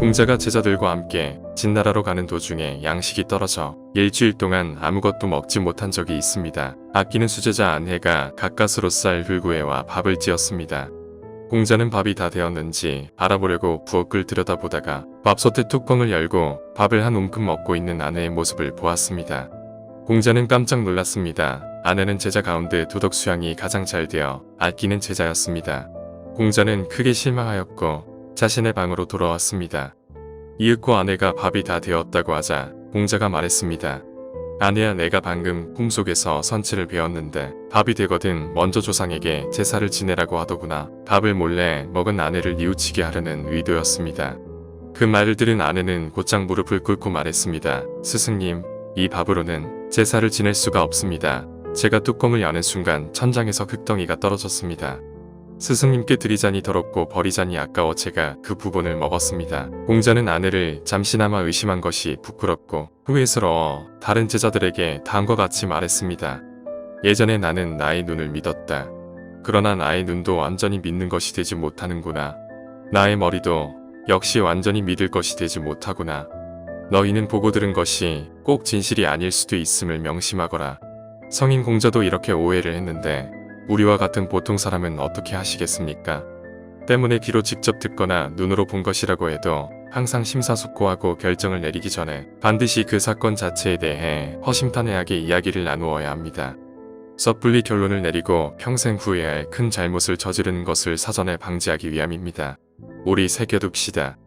공자가 제자들과 함께 진나라로 가는 도중에 양식이 떨어져 일주일 동안 아무것도 먹지 못한 적이 있습니다. 아끼는 수제자 안해가 가까스로 쌀 hul구에와 밥을 찌었습니다. 공자는 밥이 다 되었는지 알아보려고 부엌을 들여다보다가 밥솥의 뚜껑을 열고 밥을 한 움큼 먹고 있는 아내의 모습을 보았습니다. 공자는 깜짝 놀랐습니다. 아내는 제자 가운데 도덕 수양이 가장 잘 되어 아끼는 제자였습니다. 공자는 크게 실망하였고 자신의 방으로 돌아왔습니다. 이윽고 아내가 밥이 다 되었다고 하자 공자가 말했습니다. 아내야 내가 방금 꿈속에서 선치를 배웠는데 밥이 되거든 먼저 조상에게 제사를 지내라고 하더구나. 밥을 몰래 먹은 아내를 뉘우치게 하려는 의도였습니다. 그 말을 들은 아내는 곧장 무릎을 꿇고 말했습니다. 스승님, 이 밥으로는 제사를 지낼 수가 없습니다. 제가 뚜껑을 여는 순간 천장에서 흙덩이가 떨어졌습니다. 스승님께 드리자니 더럽고 버리자니 아까워 제가 그 부분을 먹었습니다. 공자는 아내를 잠시나마 의심한 것이 부끄럽고 후회스러워 다른 제자들에게 다음과 같이 말했습니다. 예전에 나는 나의 눈을 믿었다. 그러나 나의 눈도 완전히 믿는 것이 되지 못하는구나. 나의 머리도 역시 완전히 믿을 것이 되지 못하구나. 너희는 보고 들은 것이 꼭 진실이 아닐 수도 있음을 명심하거라. 성인 공자도 이렇게 오해를 했는데 우리와 같은 보통 사람은 어떻게 하시겠습니까? 때문에 귀로 직접 듣거나 눈으로 본 것이라고 해도 항상 심사숙고하고 결정을 내리기 전에 반드시 그 사건 자체에 대해 허심탄회하게 이야기를 나누어야 합니다. 섣불리 결론을 내리고 평생 후회할 큰 잘못을 저지르는 것을 사전에 방지하기 위함입니다. 우리 새겨둡시다.